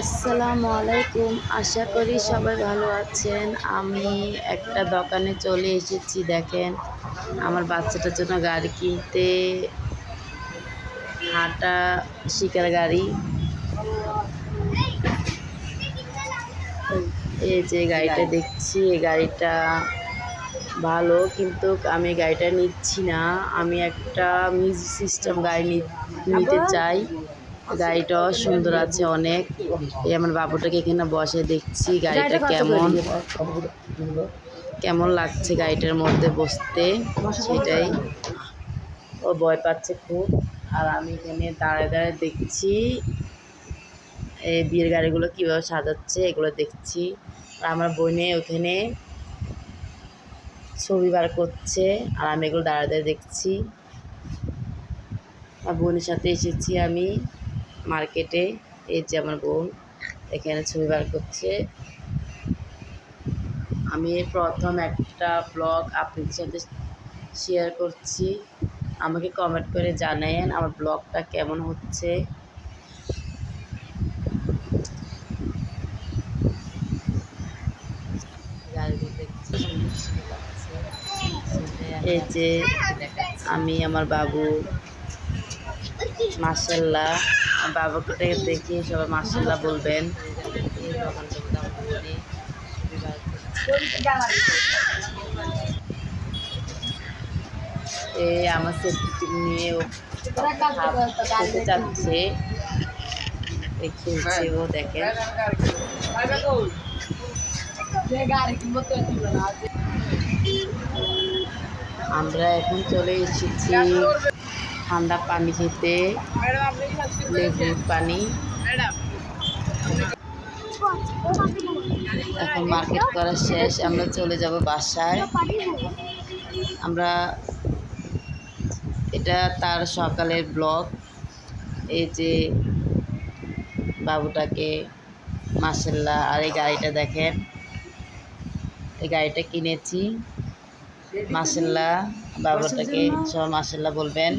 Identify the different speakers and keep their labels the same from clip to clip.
Speaker 1: আসসালামু আলাইকুম। আশা করি সবাই ভালো আছেন। আমি একটা দোকানে চলে এসেছি দেখেন। আমার বাচ্চাটার জন্য গাড়ি কিনতে। হাঁটা শিকার গাড়ি। এই যে গাড়িটা দেখছি এই গাড়িটা ভালো কিন্তু আমি গাড়িটা নিচ্ছি না। আমি একটা মিউজিক সিস্টেম গাড়ি নিতে চাই। গাড়িটাও সুন্দর আছে অনেক। এই আমার বাবুটাকে এখানে বসে দেখছি গাড়িটা কেমন। কেমন লাগছে গাড়িটার মধ্যে বসতে? সেটাই। ও ভয় পাচ্ছে খুব। আর আমি এখানে দাঁড়ায় দাঁড়ায় দেখছি। এই বিয়ের গাড়িগুলো কীভাবে সাজাচ্ছে এগুলো দেখছি। আর আমার বোনে ওখানে ছবি বার করছে। আর আমি এগুলো দাঁড়ায় দাঁড়িয়ে দেখছি। আর বোনের সাথে এসেছি আমি। মার্কেটে, এই যে আমার বোন, এখানে ছবি বার করছে। আমি প্রথম একটা ব্লগ আপনাদের সাথে শেয়ার করছি। আমাকে কমেন্ট করে জানায়েন আমার ব্লগটা কেমন হচ্ছে। এই যে আমি আমার বাবু মার্শাল্লাহ বাবুকে দেখে সবাই মার্শাল্লাহ বলবেন। এ আমার সেফটি নিয়ে খেতে চাচ্ছে খেলছে ও দেখেন আমরা এখন চলে এসেছি ঠান্ডা পানি খেতে লেবুর পানি। এখন মার্কেট করা শেষ আমরা চলে যাব বাসায়। আমরা এটা তার সকালের ব্লগ। এই যে বাবুটাকে মাসাল্লাহ আর এই গাড়িটা দেখেন। এই গাড়িটা কিনেছি। মাসাল্লাহ বাবুটাকে সব মাসাল্লাহ বলবেন।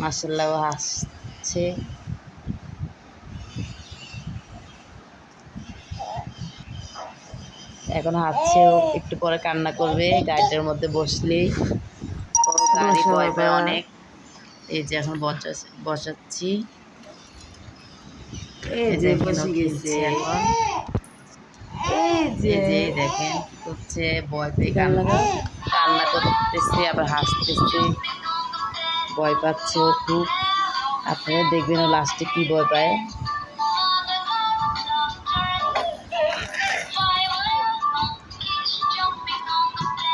Speaker 1: মাসাল্লাহ ও হাসছে এখন হাসছে একটু পরে কান্না করবে গাড়িটার মধ্যে বসলেই গাড়ি ভয় পায় অনেক। এই যে এখন বসা বসাচ্ছি। এই যে বসে গেছে। এখন। এই যে। দেখেন হচ্ছে ভয় পেয়ে কান্না কান্না করতেছে আবার হাসতেছে। ভয় পাচ্ছে ও খুব। আপনারা দেখবেন ও লাস্টে কি ভয় পায়।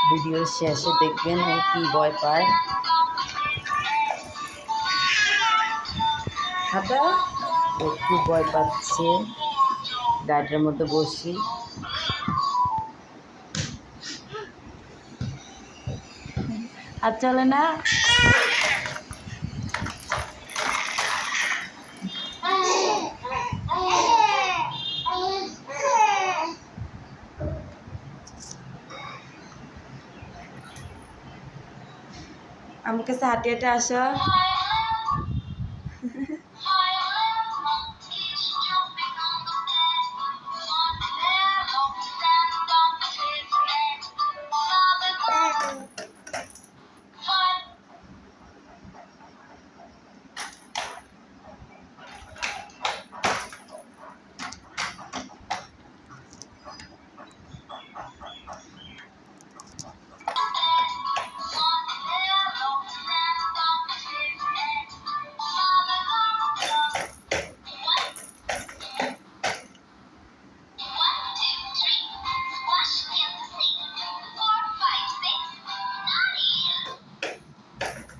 Speaker 1: ভিডিওর শেষে দেখবেন ও কি ভয় পায়। খাতা ও খুব ভয় পাচ্ছে। গাড়িটার মধ্যে বসি। আর চলে না? আমার কাছে হাঁটে হাঁটে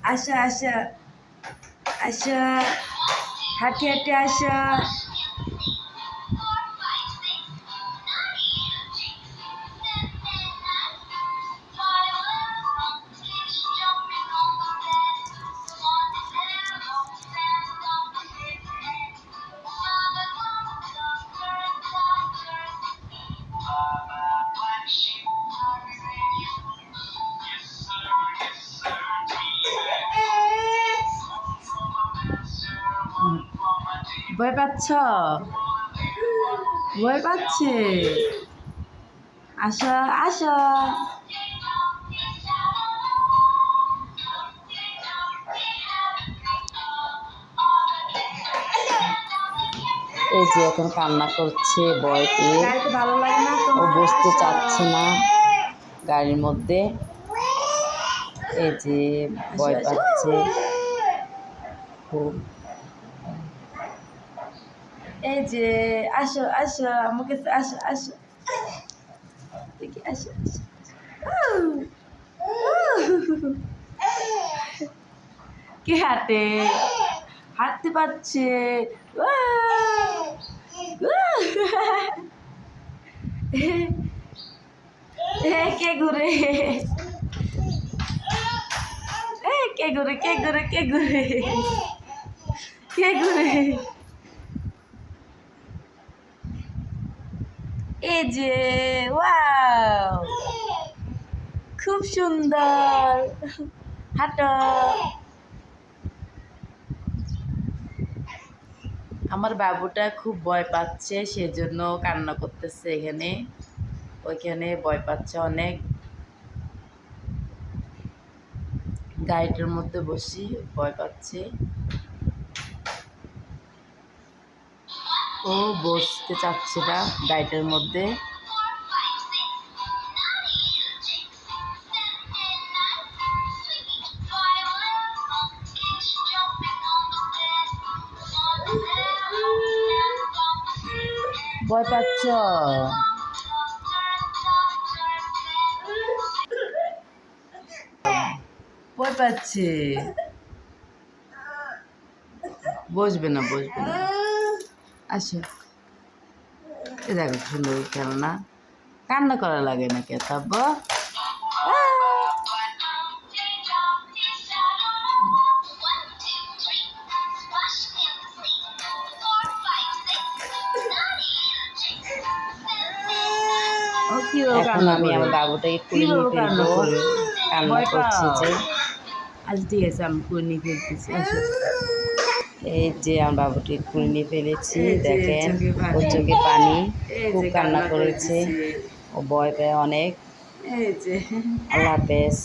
Speaker 1: আসো আসো আসো হাঁটে হাঁটে আসো ভয় পাচ্ছ? ভয় পাচ্ছে। আসো আসো। এই যে এখন কান্না করছে ভয় পেয়ে।
Speaker 2: ভালো লাগে না
Speaker 1: ও বসতে চাচ্ছে না গাড়ির মধ্যে। এই যে ভয় পাচ্ছে। খুব
Speaker 2: এই যে, আসো আসো, আমাকে আসো আসো। দেখি, আসো। কে হাঁটে? হাঁটতে পারছে। কে ঘুরে কে ঘুরে কে ঘুরে কে ঘুরে কে ঘুরে যে, ওয়াও। খুব সুন্দর। হাঁটো।
Speaker 1: আমার বাবুটা খুব ভয় পাচ্ছে, সেজন্য কান্না করতেছে এখানে। ওইখানে ভয় পাচ্ছে অনেক। গাড়িটার মধ্যে বসি, ভয় পাচ্ছে। ও বসতে চাচ্ছে না গাড়িটার মধ্যে। ভয় পাচ্ছ? ভয় পাচ্ছে। বসবে না বসবে না। আসো এ দেখো সুন্দর খেলনা। কান্না করা লাগে না কে তাব্বা
Speaker 2: ও কি ও
Speaker 1: এখন
Speaker 2: কান্না
Speaker 1: আমি? আমার বাবুটাকে নিয়ে
Speaker 2: কান্না
Speaker 1: ফেলব কান্না
Speaker 2: ভয়
Speaker 1: যে।
Speaker 2: আচ্ছা ঠিক আছে আমি ফেলতেছি আসো
Speaker 1: এই যে আমার বাবুটি কুলে নিয়ে ফেলেছি দেখেন। ওর চোখে পানি খুব কান্না করেছে। ও ভয় পায় অনেক। আল্লাহ হাফেজ।